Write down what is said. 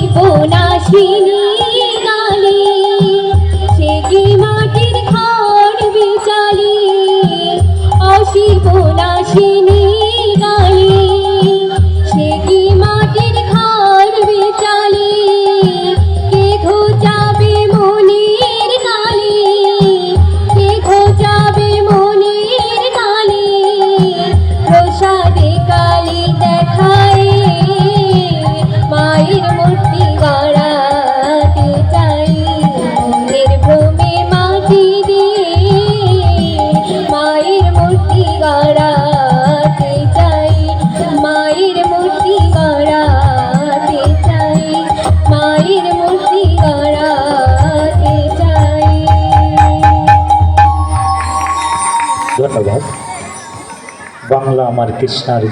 দেখবো না শিনী ধন্যবাদ বাংলা আমার কৃষ্ণার